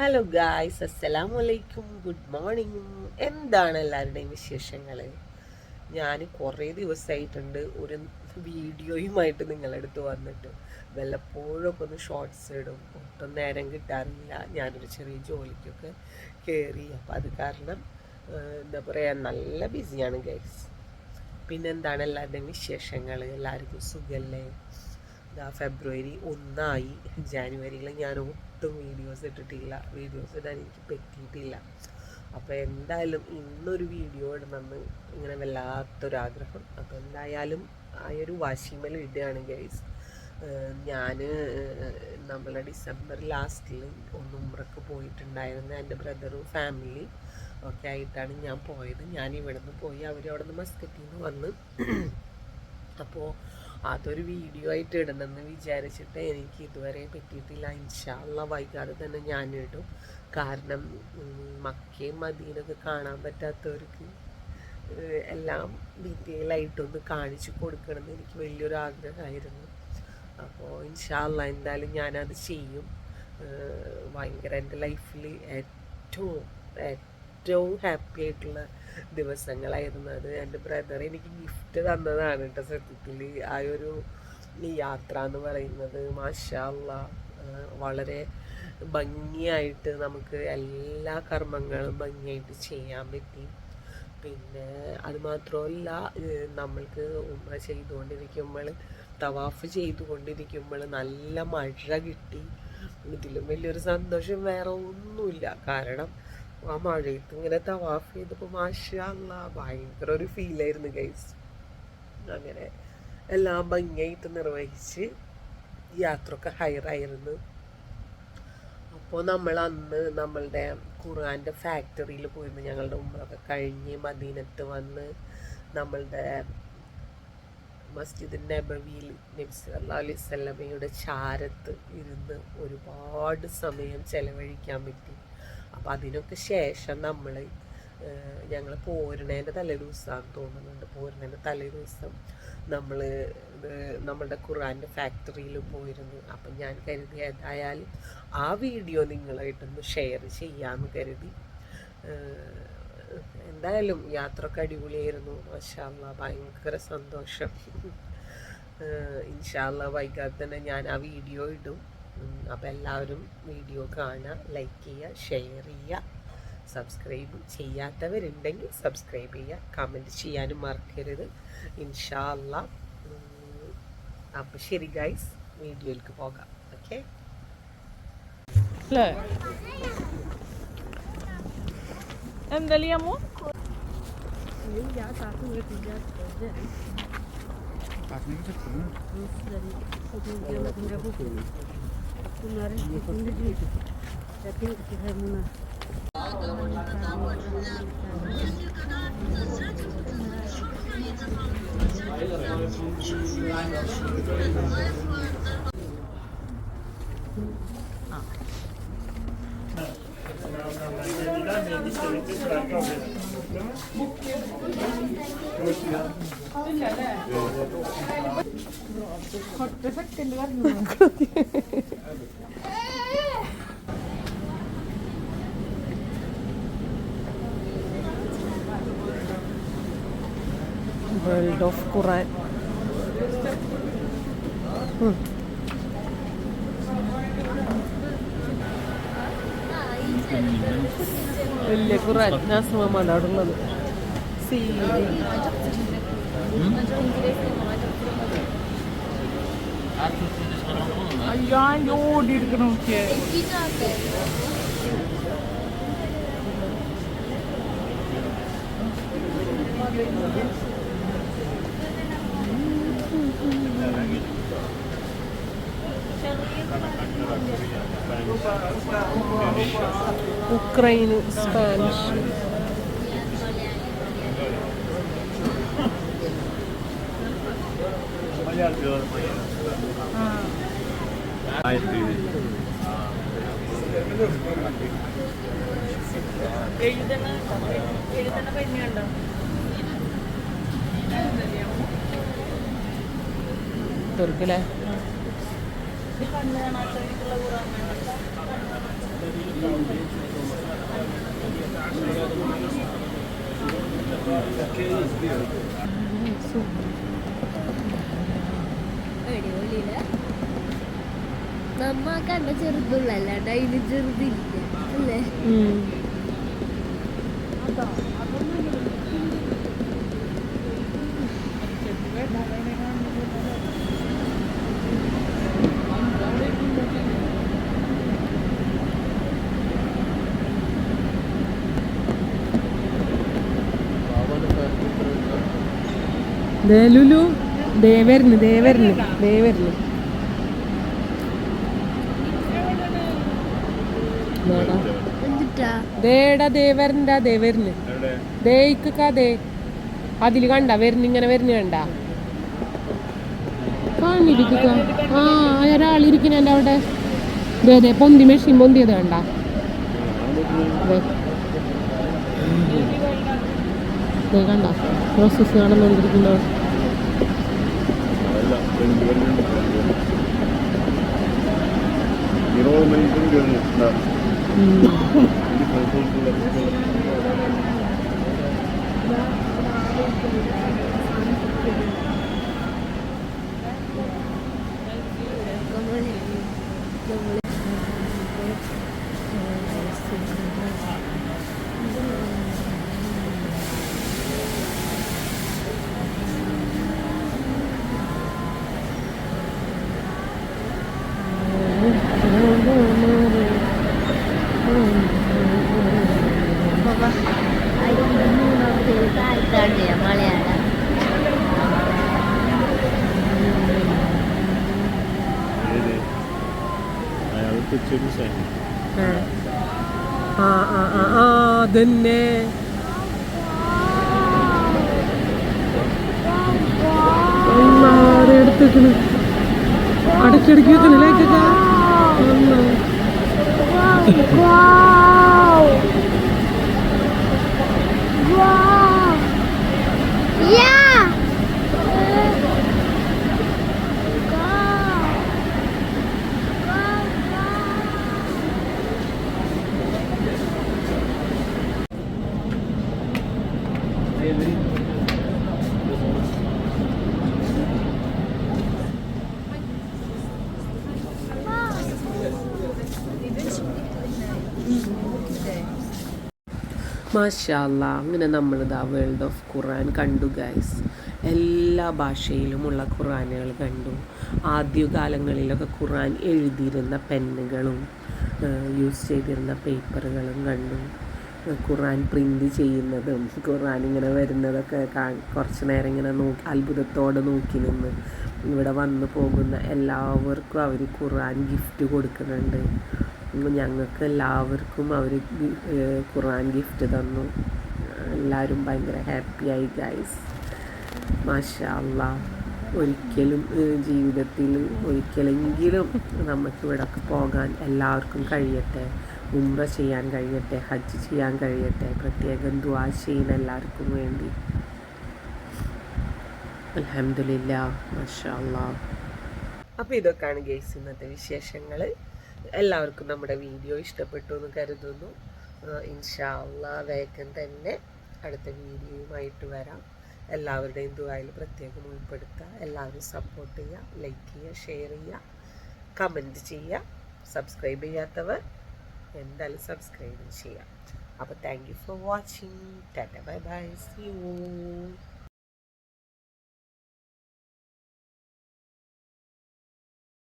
Hello guys അസ്സലാമു അലൈക്കും good morning എന്താണ് എല്ലാവരുടെയും വിശേഷങ്ങൾ ഞാൻ കുറേ ദിവസമായിട്ടുണ്ട് ഒരു വീഡിയോയുമായിട്ട് നിങ്ങളടുത്ത് വന്നിട്ട്. വല്ലപ്പോഴൊക്കെ ഒന്ന് ഷോർട്സ് ഇടും. ഒട്ടും നേരം കിട്ടാറില്ല. ഞാനൊരു ചെറിയ ജോലിക്കൊക്കെ കയറി അപ്പോൾ അത് കാരണം എന്താ പറയുക നല്ല ബിസിയാണ് ഗൈസ് പിന്നെന്താണ് എല്ലാവരുടെയും വിശേഷങ്ങൾ എല്ലാവർക്കും സുഖമല്ലേ ഫെബ്രുവരി ഒന്നായി. ജാനുവരിയിൽ ഞാൻ ഒട്ടും വീഡിയോസ് ഇട്ടിട്ടില്ല. വീഡിയോസ് ഇടാൻ എനിക്ക് പറ്റിയിട്ടില്ല. അപ്പോൾ എന്തായാലും ഇന്നൊരു വീഡിയോ ഇടണമെന്ന് ഇങ്ങനെ വല്ലാത്തൊരാഗ്രഹം അപ്പോൾ എന്തായാലും ആ ഒരു വാശിമല ഇടുകയാണ് ഗൈസ് ഞാൻ നമ്മളെ ഡിസംബർ ലാസ്റ്റിൽ ഒന്ന് ഉമ്രക്ക് പോയിട്ടുണ്ടായിരുന്നു. എന്റെ ബ്രദറും ഫാമിലി ഒക്കെ ആയിട്ടാണ് ഞാൻ പോയത്. ഞാൻ ഇവിടെ നിന്ന് പോയി അവർ അവിടെ നിന്ന് മസ്കറ്റിൽ നിന്ന് വന്ന്. അപ്പോൾ അതൊരു വീഡിയോ ആയിട്ട് ഇടണമെന്ന് വിചാരിച്ചിട്ട് എനിക്ക് ഇതുവരെ പറ്റിയിട്ടില്ല. ഇൻഷാള്ള വൈകാതെ തന്നെ ഞാൻ ഇടും. കാരണം മക്കയും മദീനൊക്കെ കാണാൻ പറ്റാത്തവർക്ക് എല്ലാം ഡീറ്റെയിൽ ആയിട്ടൊന്ന് കാണിച്ചു കൊടുക്കണമെന്ന് എനിക്ക് വലിയൊരു ആഗ്രഹമായിരുന്നു. അപ്പോൾ ഇൻഷാല്ല എന്തായാലും ഞാനത് ചെയ്യും. ഭയങ്കര എന്റെ ലൈഫിൽ ഏറ്റവും ഏറ്റവും ഹാപ്പി ആയിട്ടുള്ള ദിവസങ്ങളായിരുന്നു അത്. എന്റെ ബ്രദർ എനിക്ക് ഗിഫ്റ്റ് തന്നതാണ് കേട്ടോ സത്യത്തിൽ ആ ഒരു യാത്ര എന്ന് പറയുന്നത്. മാഷാള്ള വളരെ ഭംഗിയായിട്ട് നമുക്ക് എല്ലാ കർമ്മങ്ങളും ഭംഗിയായിട്ട് ചെയ്യാൻ പറ്റി. പിന്നെ അത് മാത്രമല്ല ഏഹ് നമ്മൾക്ക് ഉമ്ര ചെയ്തുകൊണ്ടിരിക്കുമ്പോൾ തവാഫ് ചെയ്തുകൊണ്ടിരിക്കുമ്പോൾ നല്ല മഴ കിട്ടി. ഇതിലും വലിയൊരു സന്തോഷം വേറെ ഒന്നുമില്ല. കാരണം ആ മഴയത്ത് ഇങ്ങനെ തവാഫ് ചെയ്തപ്പോൾ മാഷല്ല ഭയങ്കര ഒരു ഫീലായിരുന്നു ഗൈസ് അങ്ങനെ എല്ലാം ഭംഗിയായിട്ട് നിർവഹിച്ച് യാത്രയൊക്കെ ഹയറായിരുന്നു അപ്പോൾ നമ്മൾ അന്ന് നമ്മളുടെ ഖുർആാന്റെ ഫാക്ടറിയിൽ പോയിരുന്നു. ഞങ്ങളുടെ ഉമ്മറൊക്കെ കഴിഞ്ഞ് മദീനത്ത് വന്ന് നമ്മളുടെ മസ്ജിദ് നബവിയിൽ നബ്സ് അലൈഹി വസല്ലമയുടെ ചാരത്ത് ഇരുന്ന് ഒരുപാട് സമയം ചെലവഴിക്കാൻ പറ്റി. അപ്പോൾ അതിനൊക്കെ ശേഷം നമ്മൾ ഞങ്ങൾ പോരണേന്റെ തലേ ദിവസമാണ് തോന്നുന്നുണ്ട്. പോരണേന്റെ തലേ ദിവസം നമ്മൾ നമ്മളുടെ ഖുറാന്റെ ഫാക്ടറിയിൽ പോയിരുന്നു. അപ്പം ഞാൻ കരുതി ഏതായാലും ആ വീഡിയോ നിങ്ങളായിട്ടൊന്ന് ഷെയർ ചെയ്യാമെന്ന് കരുതി. എന്തായാലും യാത്രയൊക്കെ അടിപൊളിയായിരുന്നു. മാഷാല്ല ഭയങ്കര സന്തോഷം. ഇൻഷാല്ല വൈകാതെ തന്നെ ഞാൻ ആ വീഡിയോ ഇടും. അപ്പം എല്ലാവരും വീഡിയോ കാണുക ലൈക്ക് ചെയ്യുക ഷെയർ ചെയ്യുക സബ്സ്ക്രൈബ് ചെയ്യാത്തവരുണ്ടെങ്കിൽ സബ്സ്ക്രൈബ് ചെയ്യുക കമന്റ് ചെയ്യാനും മറക്കരുത്. ഇൻഷാല്ല. അപ്പം ശരി ഗൈസ് വീഡിയോയിലേക്ക് പോകാം. ഓക്കെ അല്ലേ എന്താ ലിയാമോ വേൾഡ് ഓഫ് ഖുറാൻ വലിയ ഖുറാൻ നാസ്മാമാണ് അവിടെ ഉള്ളത്. സീരി അയ്യോ ഞാൻ ഓടി എടുക്കണം നോക്കിയേ ഉക്രൈന് സ്പാനിഷ്. എഴുതണ എഴുതണ പെണ്ണുണ്ടോ തുർക്കിലെ അല്ലേ നമ്മ കണ്ട ചെറുതുള്ള അല്ലാണ്ട് അതിന് ചെറുതില്ല അല്ലേ ദേ ലുലു ദേ വരുന്നു ദേ വരുന്നു ദേ വരുന്നു. ദാടാ. ദേടാ ദേ ദേയിക്കാ കണ്ട വരുന്ന ഇങ്ങനെ വരുന്ന കണ്ട. കാണിരിക്കുക ആ ഒരാളിരിക്കുന്നുണ്ട് അവിടെ. ദേ ദേ പൊന്തി മെഷീൻ പൊന്തിയത് കണ്ട. ദേ. ദേ കണ്ട പ്രോസസ് നടന്നുകൊണ്ടിരിക്കുന്നോ നമ്മൾ നമ്മൾ ബാബാ ആ ആ ആ ആ അതന്നെ എടുത്തേക്കണ് അടക്കിടക്ക് വെക്കണ ലൈക്കൊക്കെ Wow! Wow! Yeah! മാഷാല്ല അങ്ങനെ നമ്മളിതാ വേൾഡ് ഓഫ് ഖുറാൻ കണ്ടു ഗൈസ് എല്ലാ ഭാഷയിലുമുള്ള ഖുറാനുകൾ കണ്ടു. ആദ്യകാലങ്ങളിലൊക്കെ ഖുറാൻ എഴുതിയിരുന്ന പെന്നുകളും യൂസ് ചെയ്തിരുന്ന പേപ്പറുകളും കണ്ടു. ഖുറാൻ പ്രിന്റ് ചെയ്യുന്നതും ഖുറാൻ ഇങ്ങനെ വരുന്നതൊക്കെ കുറച്ച് നേരം ഇങ്ങനെ നോക്കി അത്ഭുതത്തോടെ നോക്കി നിന്ന് ഇവിടെ വന്നു പോകുന്ന എല്ലാവർക്കും അവർ ഖുറാൻ ഗിഫ്റ്റ് കൊടുക്കുന്നുണ്ട്. ഞങ്ങൾക്ക് എല്ലാവർക്കും അവർ ഖുറാൻ ഗിഫ്റ്റ് തന്നു. എല്ലാവരും ഭയങ്കര ഹാപ്പിയായി ഗൈസ് മാഷാ ഒരിക്കലും ജീവിതത്തിൽ ഒരിക്കലെങ്കിലും നമുക്ക് ഇവിടൊക്കെ പോകാൻ എല്ലാവർക്കും കഴിയട്ടെ. ഉംറ ചെയ്യാൻ കഴിയട്ടെ ഹജ്ജ് ചെയ്യാൻ കഴിയട്ടെ. പ്രത്യേകം ദ്വാ ചെയ്യുന്ന എല്ലാവർക്കും വേണ്ടി. അലഹമില്ല മാഷാ അപ്പോൾ ഇതൊക്കെയാണ് ഗെയ്സ് ഇന്നത്തെ വിശേഷങ്ങൾ എല്ലാവർക്കും നമ്മുടെ വീഡിയോ ഇഷ്ടപ്പെട്ടു എന്ന് കരുതുന്നു. ഇൻഷാല്ല വേഗം തന്നെ അടുത്ത വീഡിയോയുമായിട്ട് വരാം. എല്ലാവരുടെയും ദുബായിൽ പ്രത്യേകം ഉൾപ്പെടുത്തുക. എല്ലാവരും സപ്പോർട്ട് ചെയ്യുക. ലൈക്ക് ചെയ്യുക ഷെയർ ചെയ്യുക. കമന്റ് ചെയ്യുക. സബ്സ്ക്രൈബ് ചെയ്യാത്തവർ എന്തായാലും സബ്സ്ക്രൈബ് ചെയ്യുക. അപ്പോൾ thank you for watching tata bye bye see you